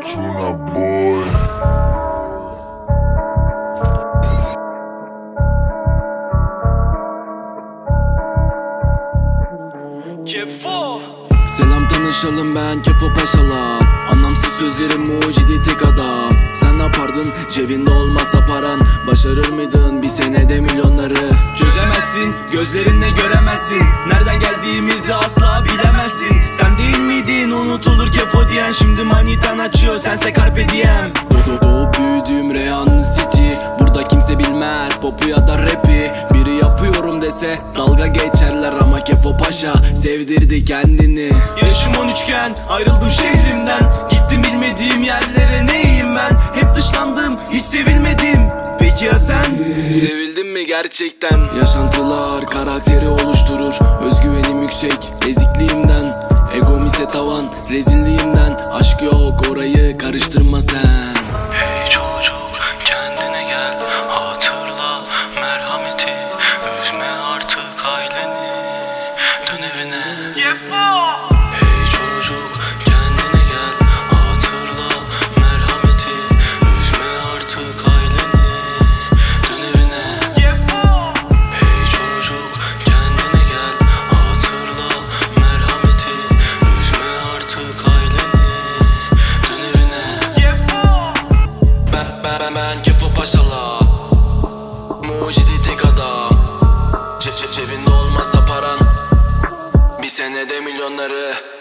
Tuna boy. Kefo Selam tanışalım ben Kefo Paşalar. Anlamsız sözlerim mucidi tek adam. Sen ne yapardın? Cebinde olmasa paran. Başarır mıydın? Bir senede milyonları. Çözemezsin gözlerinle göremezsin. Nereden geldiğimizi asla bilemezsin Diyen Şimdi manitan açıyor sense carpe diem. Do- do- Doğup büyüdüğüm Reyhanlı City. Burada kimse bilmez popu ya da rapi. Biri yapıyorum dese dalga geçerler ama Kefo Paşa sevdirdi kendini. Yaşım 13 iken ayrıldım şehrimden. Gittim bilmediğim yerlere neyim ben? Hep dışlandım hiç sevilmedim. Peki ya sen? Sevildin mi gerçekten? Yaşantılar karakteri oluşturur. Özgüvenim yüksek ezikliğimden Egom ise tavan rezilliğimden. Aşk yok orayı karıştırma sen. Hey çocuk kendine gel. Hatırla merhameti. Üzme artık aileni. Dön evine. Hey hemen kefu paşalar Mucidi tek adam. Ce -ce Cebinde olmasa paran. Bir senede milyonları.